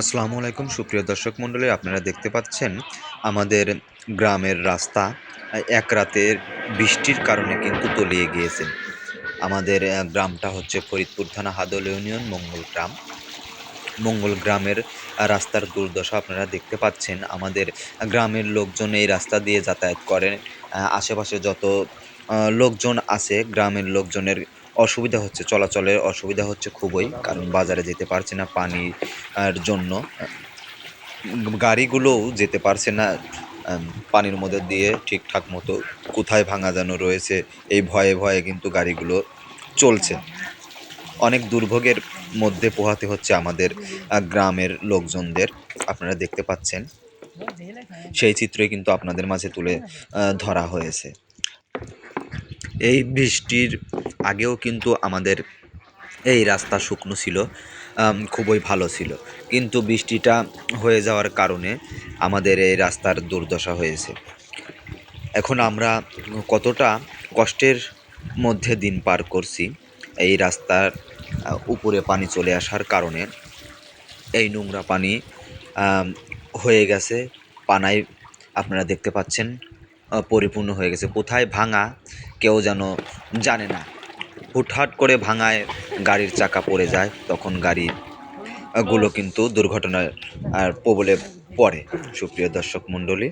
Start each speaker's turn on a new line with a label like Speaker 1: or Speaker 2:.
Speaker 1: আসসালামু আলাইকুম, সুপ্রিয় দর্শক মণ্ডলী, আপনারা দেখতে পাচ্ছেন আমাদের গ্রামের রাস্তা এক রাতের বৃষ্টির কারণে কিন্তু তলিয়ে গিয়েছে। আমাদের গ্রামটা হচ্ছে ফরিদপুর থানা হাদল ইউনিয়ন, মঙ্গল গ্রাম। মঙ্গল গ্রামের রাস্তার দুর্দশা আপনারা দেখতে পাচ্ছেন। আমাদের গ্রামের লোকজন এই রাস্তা দিয়ে যাতায়াত করেন আশেপাশে যত লোকজন আছে, গ্রামের লোকজনের অসুবিধা হচ্ছে, চলাচলের অসুবিধা হচ্ছে খুবই, কারণ বাজারে যেতে পারছে না পানির জন্য। গাড়িগুলোও যেতে পারছে না পানির মধ্যে দিয়ে ঠিকঠাক মতো কোথায় ভাঙা যেন রয়েছে, এই ভয়ে ভয়ে কিন্তু গাড়িগুলো চলছে। অনেক দুর্ভোগের মধ্যে পোহাতে হচ্ছে আমাদের গ্রামের লোকজনদের, আপনারা দেখতে পাচ্ছেন। সেই চিত্রই কিন্তু আপনাদের মাঝে তুলে ধরা হয়েছে। এই বৃষ্টির আগেও কিন্তু আমাদের এই রাস্তা শুকনো ছিল খুবই ভালো ছিল। কিন্তু বৃষ্টিটা হয়ে যাওয়ার কারণে আমাদের এই রাস্তার দুর্দশা হয়েছে। এখন আমরা কতটা কষ্টের মধ্যে দিন পার করছি এই রাস্তার উপরে পানি চলে আসার কারণে। এই নোংরা পানি হয়ে গেছে, পানায় আপনারা দেখতে পাচ্ছেন পরিপূর্ণ হয়ে গেছে। কোথায় ভাঙা কেউ যেন জানে না। হুটহাট করে ভাঙায় গাড়ির চাকা পড়ে যায়, তখন গাড়ি গুলো কিন্তু দুর্ঘটনার আর প্রবলে পড়ে। সুপ্রিয় দর্শক মণ্ডলী